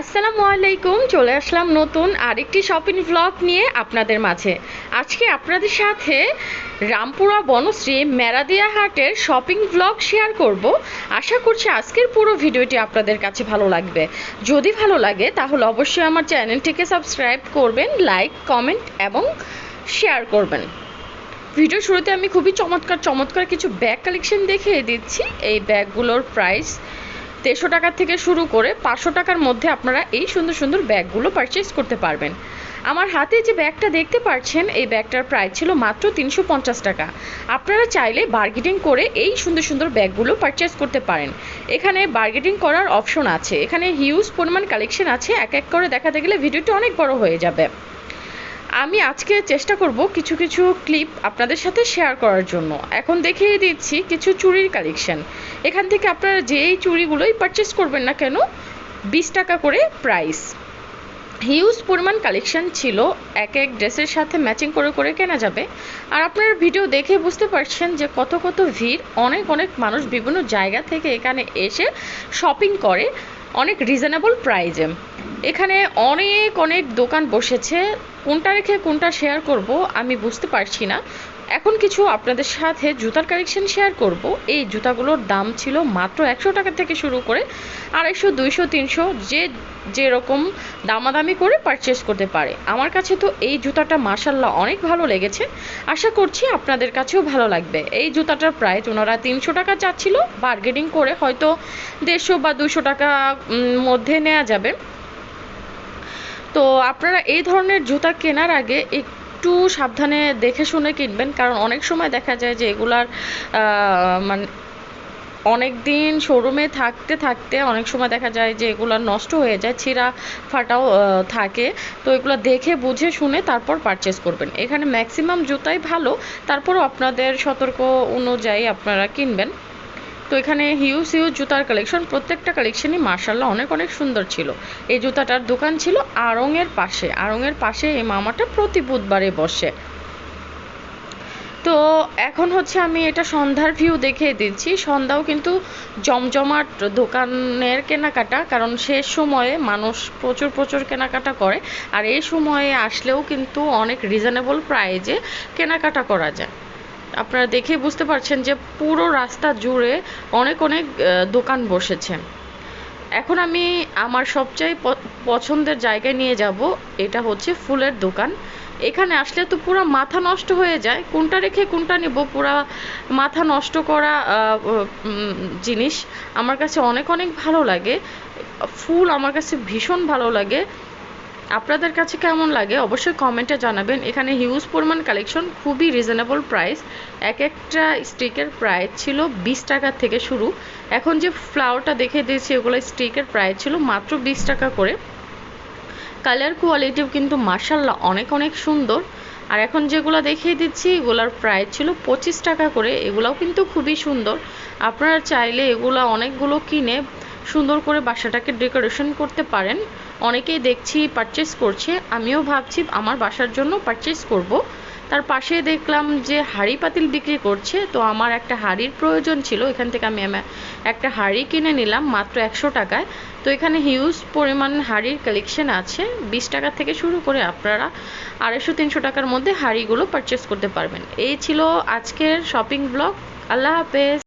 আসসালামু আলাইকুম চলে আসলাম নতুন আরেকটি শপিং ভ্লগ নিয়ে আপনাদের মাঝে। আজকে আপনাদের সাথে রামপুরা বনশ্রী মেরাদিয়া হাটের শপিং ভ্লগ শেয়ার করব। আশা করছি আজকের পুরো ভিডিওটি আপনাদের কাছে ভালো লাগবে। যদি ভালো লাগে, তাহলে অবশ্যই আমার চ্যানেলটিকে সাবস্ক্রাইব করবেন লাইক কমেন্ট এবং শেয়ার করবেন। ভিডিও শুরুতে আমি খুবই চমৎকার চমৎকার কিছু ব্যাগ কালেকশন দেখিয়ে দিচ্ছি। এই ব্যাগগুলোর প্রাইস দেড়শো টাকা থেকে শুরু করে পাঁচশো টাকার মধ্যে আপনারা এই সুন্দর সুন্দর ব্যাগগুলো পারচেস করতে পারবেন। আমার হাতে যে ব্যাগটা দেখতে পাচ্ছেন, এই ব্যাগটার প্রাইস ছিল মাত্র তিনশো পঞ্চাশ টাকা। আপনারা চাইলে বার্গেটিং করে এই সুন্দর সুন্দর ব্যাগগুলো পারচেস করতে পারেন। এখানে বার্গেটিং করার অপশন আছে। এখানে হিউজ পরিমাণ কালেকশন আছে। এক এক করে দেখাতে গেলে ভিডিওটি অনেক বড় হয়ে যাবে। আমি আজকে চেষ্টা করব কিছু কিছু ক্লিপ আপনাদের সাথে শেয়ার করার জন্য। এখন দেখিয়ে দিচ্ছি কিছু চুরির কালেকশন এখান থেকে আপনারা যেই চুড়িগুলোই পারচেস করবেন না কেন, বিশ টাকা করে প্রাইস হিউজ পরিমাণ কালেকশন ছিল, এক এক ড্রেসের সাথে ম্যাচিং করে করে কেনা যাবে। আর আপনারা ভিডিও দেখে বুঝতে পারছেন যে কত কত ভিড়। অনেক অনেক মানুষ বিভিন্ন জায়গা থেকে এখানে এসে শপিং করে। অনেক রিজনেবল প্রাইজে এখানে অনেক অনেক দোকান বসেছে। কোনটা রেখে কোনটা শেয়ার করব আমি বুঝতে পারছি না। এখন কিছু আপনাদের সাথে জুতার কালেকশন শেয়ার করব। এই জুতাগুলোর দাম ছিল মাত্র একশো টাকা থেকে শুরু করে আড়াইশো, দুইশো, তিনশো, যে যেরকম দামাদামি করে পারচেস করতে পারে। আমার কাছে তো এই জুতাটা মাসাল্লাহ অনেক ভালো লেগেছে। আশা করছি আপনাদের কাছেও ভালো লাগবে। এই জুতাটার প্রাইস ওনারা তিনশো টাকা চাচ্ছিল। বার্গেনিং করে হয়তো দেড়শো বা দুশো টাকা মধ্যে নেওয়া যাবে। তো আপনারা এই ধরনের জুতা কেনার আগে একটু সাবধানে দেখে শুনে কিনবেন, কারণ অনেক সময় দেখা যায় যে এগুলার মানে অনেক দিন শোরুমে থাকতে থাকতে অনেক সময় দেখা যায় যে এগুলো নষ্ট হয়ে যায়, ছিঁড়া ফাটাও থাকে। তো এগুলো দেখে বুঝে শুনে তারপর পারচেস করবেন। এখানে ম্যাক্সিমাম জুতাই ভালো, তারপরও আপনাদের সতর্ক অনুযায়ী আপনারা কিনবেন। তো এখানে হিউজ হিউজ জুতার কালেকশন প্রত্যেকটা কালেকশনই মার্শাল্লাহ অনেক অনেক সুন্দর ছিল। এই জুতাটার দোকান ছিল আড়ংয়ের পাশে। আড়ংয়ের পাশে এই মামাটা প্রতি বুধবারে বসে। তো এখন হচ্ছে আমি এটা সন্ধ্যার ভিউ দেখিয়ে দিচ্ছি। সন্ধ্যাও কিন্তু জমজমাট দোকানের কেনাকাটা, কারণ শেষ সময়ে মানুষ প্রচুর প্রচুর কেনাকাটা করে। আর এই সময়ে আসলেও কিন্তু অনেক রিজনেবল প্রাইজে কেনাকাটা করা যায়। আপনারা দেখে বুঝতে পারছেন যে পুরো রাস্তা জুড়ে অনেক অনেক দোকান বসেছে। এখন আমি আমার সবচেয়ে পছন্দের জায়গায় নিয়ে যাব। এটা হচ্ছে ফুলের দোকান। এখানে আসলে তো পুরো মাথা নষ্ট হয়ে যায়। কোনটা রেখে কোনটা নিব? পুরা মাথা নষ্ট করা জিনিস আমার কাছে অনেক অনেক ভালো লাগে। ফুল আমার কাছে ভীষণ ভালো লাগে। আপনাদের কাছে কেমন লাগে অবশ্যই কমেন্টে জানাবেন। এখানে হিউজ পরিমাণ কালেকশন খুবই রিজনেবল প্রাইস এক একটা স্টিকের প্রাইস ছিল বিশ টাকা থেকে শুরু। এখন যে ফ্লাওয়ারটা দেখে দিয়েছি ওগুলো স্টিকের প্রাইস ছিল মাত্র বিশ টাকা করে। কালার কোয়ালিটিও কিন্তু মার্শাল্লাহ অনেক অনেক সুন্দর। আর এখন যেগুলো দেখিয়ে দিচ্ছি, এগুলার প্রাইস ছিল পঁচিশ টাকা করে। এগুলাও কিন্তু খুবই সুন্দর। আপনারা চাইলে এগুলো অনেকগুলো কিনে সুন্দর করে বাসাটাকে ডেকোরেশন করতে পারেন। অনেকেই দেখছি পারচেস করছে, আমিও ভাবছি আমার বাসার জন্য পারচেস করব। তার পাশে দেখলাম যে হাঁড়ি পাতিল বিক্রি করছে, তো আমার একটা হাঁড়ির প্রয়োজন ছিল। এখান থেকে আমি একটা হাঁড়ি কিনে নিলাম মাত্র একশো টাকায়। তো এখানে হিউজ পরিমাণ হাঁড়ির কালেকশন আছে। বিশ টাকা থেকে শুরু করে আপনারা আড়াইশো, তিনশো টাকার মধ্যে হাঁড়িগুলো পারচেস করতে পারবেন। এই ছিল আজকের শপিং ব্লগ আল্লাহ হাফেজ।